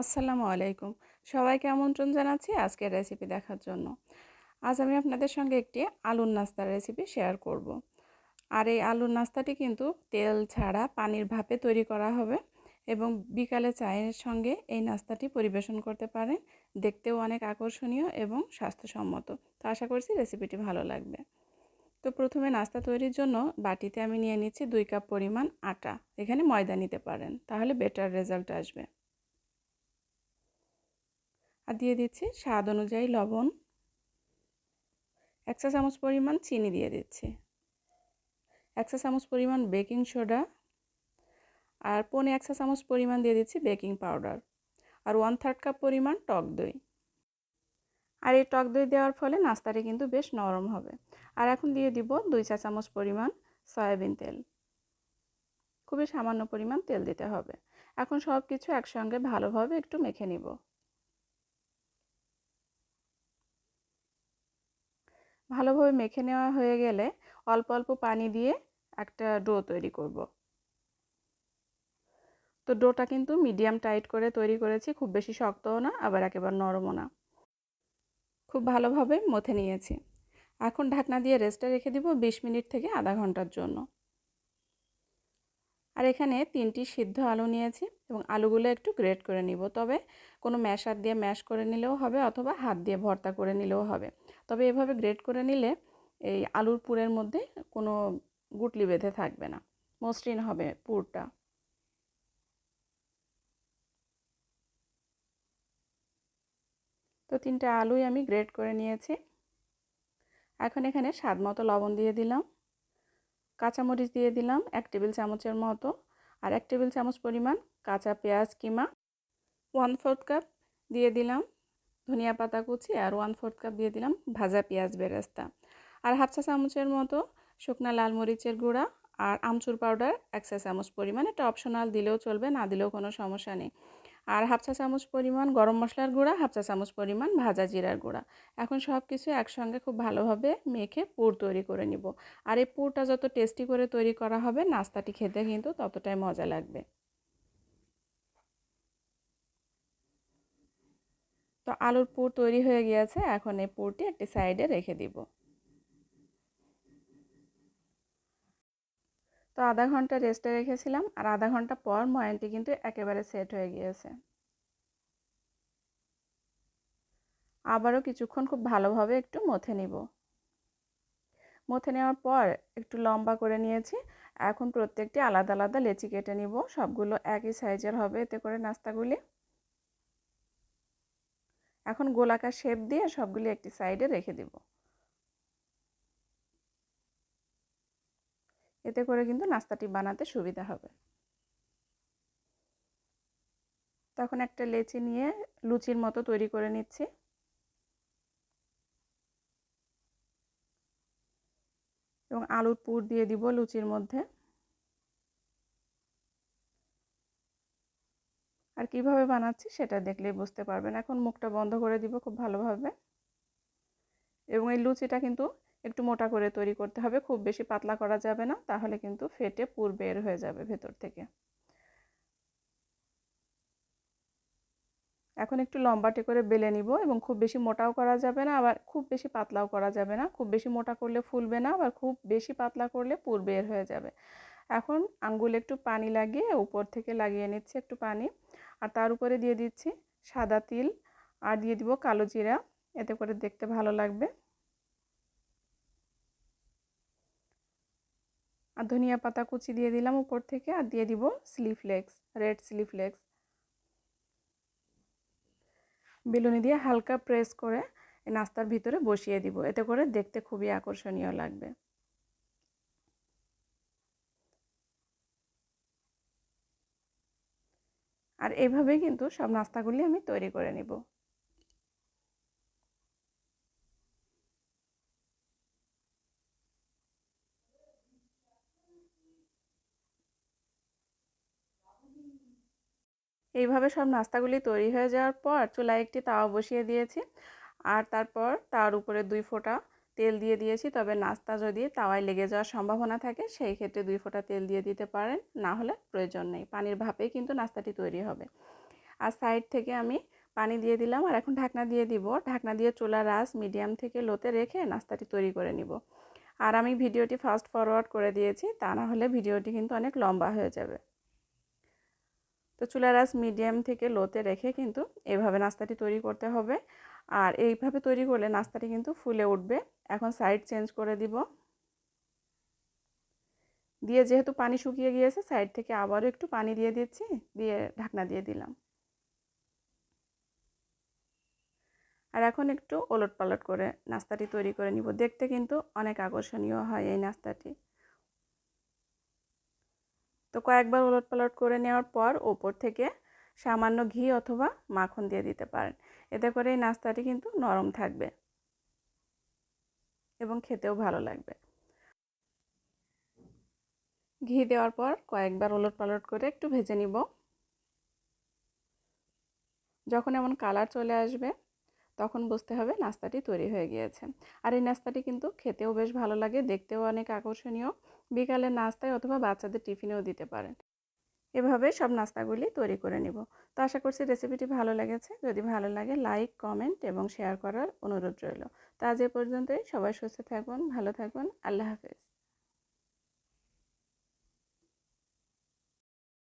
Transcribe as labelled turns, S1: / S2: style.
S1: আসসালামু আলাইকুম। সবাইকে আমন্ত্রণ জানাচ্ছি আজকের রেসিপি দেখার জন্য। আজ আমি আপনাদের সঙ্গে একটি আলুর নাস্তার রেসিপি শেয়ার করব। আর এই আলুর নাস্তাটি কিন্তু তেল ছাড়া পানির ভাপে তৈরি করা হবে এবং বিকালে চায়ের সঙ্গে এই নাস্তাটি পরিবেশন করতে পারেন। দেখতেও অনেক আকর্ষণীয় এবং স্বাস্থ্যসম্মত। তো আশা করছি রেসিপিটি ভালো লাগবে। তো প্রথমে নাস্তা তৈরির জন্য বাটিতে আমি নিয়ে নিচ্ছি দুই কাপ পরিমাণ আটা। এখানে ময়দা নিতে পারেন, তাহলে বেটার রেজাল্ট আসবে। আর দিয়ে দিচ্ছি স্বাদ অনুযায়ী লবণ। এক চা চামচ পরিমাণ চিনি দিয়ে দিচ্ছি। এক চা চামচ পরিমাণ বেকিং সোডা আর পনে এক চা চামচ পরিমাণ দিয়ে দিচ্ছি বেকিং পাউডার আর ওয়ান থার্ড কাপ পরিমাণ টক দই। আর এই টক দই দেওয়ার ফলে নাস্তাটি কিন্তু বেশ নরম হবে। আর এখন দিয়ে দিব দুই চা চামচ পরিমাণ সয়াবিন তেল। খুবই সামান্য পরিমাণ তেল দিতে হবে। এখন সব কিছু একসঙ্গে ভালোভাবে একটু মেখে নিব। ভালোভাবে মেখে নেওয়া হয়ে গেলে অল্প অল্প পানি দিয়ে একটা ডো তৈরি করব। তো ডোটা কিন্তু মিডিয়াম টাইট করে তৈরি করেছি, খুব বেশি শক্তও না, আবার একেবারে নরমও না। খুব ভালোভাবে মথে নিয়েছি। এখন ঢাকনা দিয়ে রেস্টে রেখে দিব বিশ মিনিট থেকে আধা ঘণ্টার জন্য। আর এখানে তিনটি সিদ্ধ আলু নিয়েছি এবং আলুগুলো একটু গ্রেট করে নিব। তবে কোনো ম্যাশার দিয়ে ম্যাশ করে নিলেও হবে অথবা হাত দিয়ে ভর্তা করে নিলেও হবে। তবে এভাবে গ্রেট করে নিলে এই আলুর পুরের মধ্যে কোনো গুটলি বেঁধে থাকবে না। মসৃণ হবে পুরটা। তো তিনটে আলুই আমি গ্রেট করে নিয়েছি। এখন এখানে স্বাদ মতো লবণ দিয়ে দিলাম। কাঁচামরিচ দিয়ে দিলাম এক টেবিল চামচের মতো। আর এক টেবিল চামচ পরিমাণ কাঁচা পেঁয়াজ কিমা। ওয়ান ফোর্থ কাপ দিয়ে দিলাম ধনিয়া পাতা কুচি আর ওয়ান ফোর্থ কাপ দিয়ে দিলাম ভাজা পেঁয়াজ বেরেস্তা। আর হাফ চা চামচের মতো শুকনা লাল মরিচের গুঁড়া আর আমচুর পাউডার এক চা চামচ পরিমাণ। এটা অপশনাল দিলেও চলবে, না দিলেও কোনো সমস্যা নেই। আর হাফ চা চামচ পরিমাণ গরম মশলার গুঁড়া, হাফ চা চামচ পরিমাণ ভাজা জিরার গুঁড়া। এখন সব কিছু একসঙ্গে খুব ভালোভাবে মেখে পুর তৈরি করে নিব। আর এই পুরটা যত টেস্টি করে তৈরি করা হবে, নাস্তাটি খেতে কিন্তু ততটাই মজা লাগবে। তো আলুর পুর তৈরি হয়ে গিয়েছে, এখন এই পুরটি একটি সাইডে রেখে দিব। তো আধা ঘণ্টা রেস্টে রেখেছিলাম আর আধা ঘণ্টা পর ময়ানটি কিন্তু একেবারে সেট হয়ে গিয়েছে। আবারও কিছুক্ষণ খুব ভালোভাবে একটু মথে নিব। মথে নেওয়ার পর একটু লম্বা করে নিয়েছি। এখন প্রত্যেকটি আলাদা আলাদা লেচি কেটে নিব। সবগুলো একই সাইজের হবে এতে করে নাস্তাগুলি। এখন গোলাকার শেপ দিয়ে সবগুলি একটি সাইডে রেখে দিব। এতে করে কিন্তু নাস্তাটি বানাতে সুবিধা হবে। তখন একটা লেচি নিয়ে লুচির মতো তৈরি করে নিচ্ছি। এবং আলুর পুর দিয়ে দিব লুচির মধ্যে। আর কীভাবে বানাচ্ছি সেটা দেখলেই বুঝতে পারবেন। এখন মুখটা বন্ধ করে দিব খুব ভালোভাবে। এবং এই লুচিটা কিন্তু একটু মোটা করে তৈরি করতে হবে, খুব বেশি পাতলা করা যাবে না, তাহলে কিন্তু ফেটে পুর বের হয়ে যাবে ভেতর থেকে। এখন একটু লম্বাটে করে বেলে নিব এবং খুব বেশি মোটাও করা যাবে না, আবার খুব বেশি পাতলাও করা যাবে না, খুব বেশি মোটা করলে ফুলবে না, আবার খুব বেশি পাতলা করলে পুর বের হয়ে যাবে। এখন আঙ্গুলে একটু পানি লাগিয়ে উপর থেকে লাগিয়ে নিচ্ছি একটু পানি, আর তার উপরে দিয়ে দিচ্ছি সাদা তিল, আর দিয়ে দিব কালো জিরা, এতে করে দেখতে ভালো লাগবে। আর ধনিয়া পাতা কুচি দিয়ে দিলাম উপর থেকে আর দিয়ে দিব স্লিফলেক্স রেড স্লিফলেক্স বেলুনি দিয়ে হালকা প্রেস করে নাস্তার ভিতরে বসিয়ে দিব, এতে করে দেখতে খুবই আকর্ষণীয় লাগবে। আর এভাবেই কিন্তু সব নাস্তাগুলি আমি তৈরি করে নিব। এইভাবে সব নাস্তাগুলি তৈরি হয়ে যাওয়ার পর চুলায় একটি তাওয়া বসিয়ে দিয়েছি। আর তারপর তার উপরে দুই ফোঁটা তেল দিয়ে দিয়েছি। তবে নাস্তা যদি তাওয়ায় লেগে যাওয়ার সম্ভাবনা থাকে, সেই ক্ষেত্রে দুই ফোঁটা তেল দিয়ে দিতে পারেন। না হলে প্রয়োজন নেই। পানির ভাপেই কিন্তু নাস্তাটি তৈরি হবে। আর সাইড থেকে আমি পানি দিয়ে দিলাম। আর এখন ঢাকনা দিয়ে দিব। ঢাকনা দিয়ে চুলা রাস মিডিয়াম থেকে লোতে রেখে নাস্তাটি তৈরি করে নিব। আর আমি ভিডিওটি ফাস্ট ফরওয়ার্ড করে দিয়েছি। তা না হলে ভিডিওটি কিন্তু অনেক লম্বা হয়ে যাবে। তো চুলার আঁচ মিডিয়াম থেকে লোতে রেখে কিন্তু এভাবে নাস্তাটি তৈরি করতে হবে। আর এইভাবে তৈরি করলে নাস্তাটি কিন্তু ফুলে উঠবে। এখন সাইড চেঞ্জ করে দিব। দিয়ে যেহেতু পানি শুকিয়ে গিয়েছে, সাইড থেকে আবারও একটু পানি দিয়ে দিচ্ছি, দিয়ে ঢাকনা দিয়ে দিলাম। আর এখন একটু ওলট পালট করে নাস্তাটি তৈরি করে নিব। দেখতে কিন্তু অনেক আকর্ষণীয় হয় এই নাস্তাটি। তো কয়েকবার ওলট পালট করে নেওয়ার পর ওপর থেকে সামান্য ঘি অথবা মাখন দিয়ে দিতে পারেন। এতে করে এই নাস্তাটি কিন্তু নরম থাকবে এবং খেতেও ভালো লাগবে। ঘি দেওয়ার পর কয়েকবার ওলট পালট করে একটু ভেজে নিব। যখন এমন কালার চলে আসবে তখন বুঝতে হবে নাস্তাটি তৈরি হয়ে গিয়েছে। আর এই নাস্তাটি কিন্তু খেতেও বেশ ভালো লাগে, দেখতেও অনেক আকর্ষণীয়। বিকালের নাস্তায় অথবা বাচ্চাদের টিফিনেও দিতে পারেন। এভাবে সব নাস্তাগুলি তৈরি করে নিব। তো আশা করছি রেসিপিটি ভালো লেগেছে। যদি ভালো লাগে, লাইক, কমেন্ট এবং শেয়ার করার অনুরোধ রইল। তা আজ এ পর্যন্তই। সবাই সুস্থ থাকুন, ভালো থাকুন। আল্লাহ হাফেজ।